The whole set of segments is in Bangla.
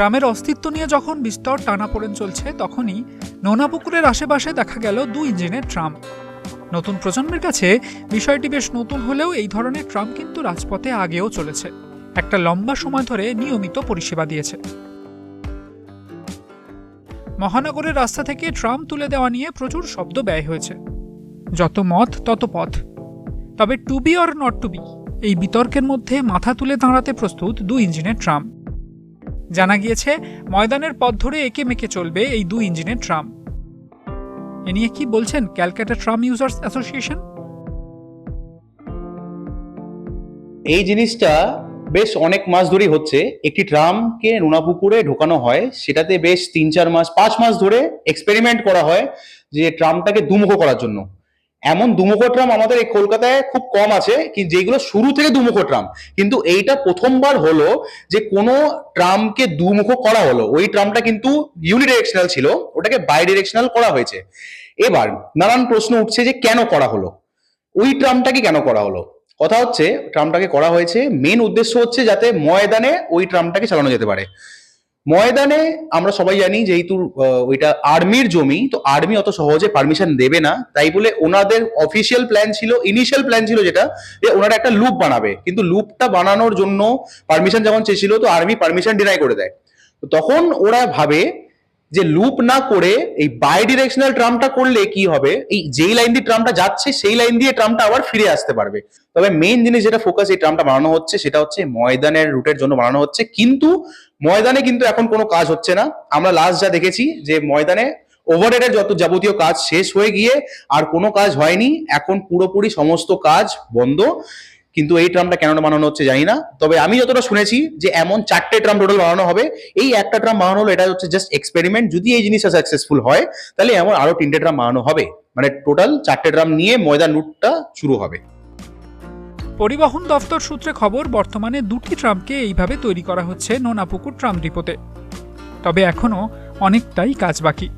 ট্রামের অস্তিত্ব নিয়ে যখন বিস্তর টানাপোড়েন চলছে, তখনই নোনাপুকুরের আশেপাশে দেখা গেল দুই ইঞ্জিনের ট্রাম। নতুন প্রজন্মের কাছে বিষয়টি বেশ নতুন হলেও এই ধরনের ট্রাম কিন্তু রাজপথে আগেও চলেছে। একটা লম্বা সময় ধরে নিয়মিত পরিষেবা দিয়েছে। মহানগরের রাস্তা থেকে ট্রাম তুলে দেওয়া নিয়ে প্রচুর শব্দ ব্যয় হয়েছে। যত মত, তত পথ। তবে to be or not to be, এই বিতর্কের মধ্যে মাথা তুলে দাঁড়াতে প্রস্তুত দুই ইঞ্জিনের ট্রাম। জানা গিয়েছে, ময়দানের পথ ধরে একে মেকে চলবে এই দুই ইঞ্জিনের ট্রাম। এ নিয়ে কি বলছেন ক্যালকাটা ট্রাম ইউজার্স অ্যাসোসিয়েশন? এই জিনিসটা বেশ অনেক মাস ধরেই হচ্ছে। একটি ট্রামকে নোনাপুকুরে ঢোকানো হয়। সেটাতে বেশ তিন চার মাস, পাঁচ মাস ধরে এক্সপেরিমেন্ট করা হয় যে ট্রামটাকে দুমুখো করার জন্য। এমন দুমুখো ট্রাম আমাদের এই কলকাতায় খুব কম আছে যেগুলো শুরু থেকে দুমুখো ট্রাম কিন্তু এইটা প্রথমবার হলো যে কোনো ট্রামকে দুমুখো করা হলো। ওই ট্রামটা কিন্তু ইউনিডিরেকশনাল ছিল, ওটাকে বাই ডিরেকশনাল করা হয়েছে। এবার নানান প্রশ্ন উঠছে যে কেন করা হলো? ওই ট্রামটাকে কেন করা হলো? কথা হচ্ছে, ট্রামটাকে করা হয়েছে মেন উদ্দেশ্য হচ্ছে যাতে ময়দানে ওই ট্রামটাকে চালানো যেতে পারে। ময়দানে আমরা সবাই জানি যেহেতু ওইটা আর্মির জমি, তো আর্মি অত সহজে পারমিশন দেবে না। তাই বলে ওনাদের অফিসিয়াল প্ল্যান ছিল ইনিশিয়াল প্ল্যান ছিল যেটা, যে ওনারা একটা লুপ বানাবে। কিন্তু লুপটা বানানোর জন্য পারমিশন যখন চেয়েছিল, তো আর্মি পারমিশন ডিনাই করে দেয়। তো তখন ওরা ভাবে যে লুপ না করে এই বাই ডিরেকশনাল ট্রামটা করলে কি হবে? এই যেই লাইন দিয়ে ট্রামটা যাচ্ছে, সেই লাইন দিয়ে ট্রামটা আবার ফিরে আসতে পারবে। তবে মেইন জিনিস যেটা ফোকাস এই ট্রামটা বানানো হচ্ছে, সেটা হচ্ছে ময়দানের রুটের জন্য বানানো হচ্ছে। কিন্তু ময়দানে কিন্তু এখন কোনো কাজ হচ্ছে না। আমরা লাস্ট যা দেখেছি যে ময়দানে ওভারহেডের যত যাবতীয় কাজ শেষ হয়ে গিয়ে আর কোনো কাজ হয়নি। এখন পুরোপুরি সমস্ত কাজ বন্ধ। কিন্তু এই ট্রামটা কেন বানানো হচ্ছে জানি না। তবে আমি যতটা শুনেছি যে এমন চারটে ট্রাম টোটাল বানানো হবে। এই একটা ট্রাম বানানো হলো, এটা হচ্ছে জাস্ট এক্সপেরিমেন্ট যদি এই জিনিসটা সাকসেসফুল হয়, তাহলে এমন আরও তিনটে ট্রাম বানানো হবে। মানে টোটাল চারটে ট্রাম নিয়ে ময়দান রুটটা শুরু হবে। পরিবহন দফতর সূত্রে খবর, বর্তমানে দুটি ট্রামকে এইভাবে তৈরি করা হচ্ছে নোনাপুকুর ট্রাম ডিপোতে। তবে এখনও অনেকটাই কাজ বাকি।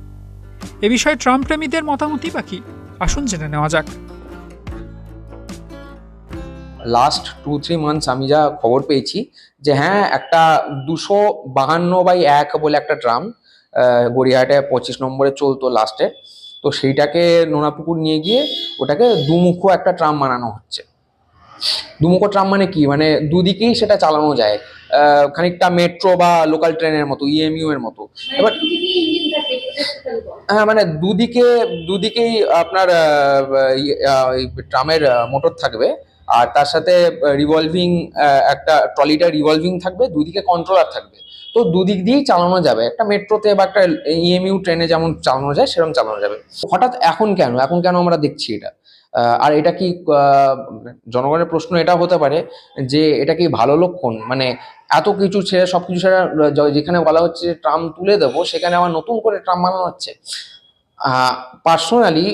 এ বিষয়ে ট্রাম প্রেমীদের মতামতই বাকি। আসুন জেনে নেওয়া যাক। লাস্ট টু থ্রি মান্থস আমি যা খবর পেয়েছি যে হ্যাঁ একটা দুশো বাহান্ন বাই এক বলে একটা ট্রাম গড়িয়াহাটে পঁচিশ নম্বরে চলতো লাস্টে তো সেইটাকে নোনাপুকুর নিয়ে গিয়ে ওটাকে দুমুখো একটা ট্রাম বানানো হচ্ছে। দুমুখো ট্রাম মানে কি? মানে দুদিকেই সেটা চালানো যায়। খানিকটা মেট্রো বা লোকাল ট্রেনের মতো ইএমইউ এর মতো। এবার হ্যাঁ মানে দুদিকে দুদিকেই আপনার ট্রামের মোটর থাকবে। আর তার সাথে রিভলভিং একটা ট্রলিটা রিভলভিং থাকবে দুদিকে কন্ট্রোলার থাকবে। তো দুদিক দিয়েই চালানো যাবে। একটা মেট্রোতে বা একটা ইএমইউ ট্রেনে যেমন চালানো যায় সেরকম চালানো যাবে। হঠাৎ এখন কেন? এখন কেন আমরা দেখছি এটা? আর এটা কি জনগণের প্রশ্ন এটা হতে পারে যে এটা কি ভালো লক্ষণ? মানে এত কিছু ছেড়ে সব কিছু ছেড়ে যেখানে বলা হচ্ছে ট্রাম তুলে দেবো, সেখানে আবার নতুন করে ট্রাম বানানো হচ্ছে। পার্সোনালি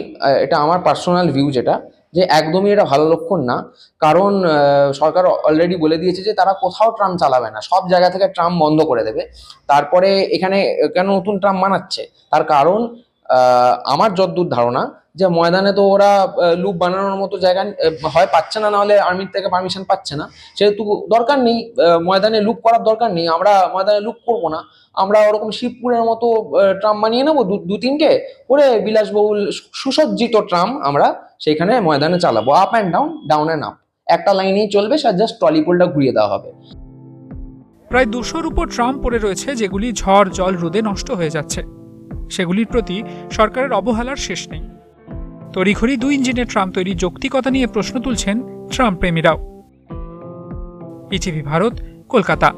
এটা আমার পার্সোনাল ভিউ যেটা, যে একদমই এটা ভালো লক্ষণ না। কারণ সরকার অলরেডি বলে দিয়েছে যে তারা কোথাও ট্রাম চালাবে না। সব জায়গা থেকে ট্রাম বন্ধ করে দেবে। তারপরে এখানে কেন নতুন ট্রাম বানাচ্ছে? তার কারণ আমার যতদূর ধারণা যে ময়দানে তো ওরা লুপ বানানোর মতো জায়গা হয় পাচ্ছে না, নাহলে আর্মির থেকে পারমিশন পাচ্ছে না। সেহেতু দরকার নেই ময়দানে লুপ করার দরকার নেই। আমরা ময়দানে লুপ করব না। আমরা ওরকম শিবপুরের মতো ট্রাম বানিয়ে নেব দু- তিনটে? করে বিলাসবহুল সুসজ্জিত ট্রাম আমরা সেখানে ময়দানে চালাবো। Up and down down and up একটা লাইনেই চলবে, সে জাস্ট ট্রলিপোলটা ঘুরিয়ে দেওয়া হবে। প্রায় দুশোর উপর ট্রাম পড়ে রয়েছে, যেগুলি ঝড়, জল, রোদে নষ্ট হয়ে যাচ্ছে। সেগুলির প্রতি সরকারের অবহেলার শেষ নেই। তড়িঘড়ি দুই ইঞ্জিনের ট্রাম তৈরির যৌক্তিকতা নিয়ে প্রশ্ন তুলছেন ট্রাম প্রেমীরাও। ইটিভি ভারত, কলকাতা।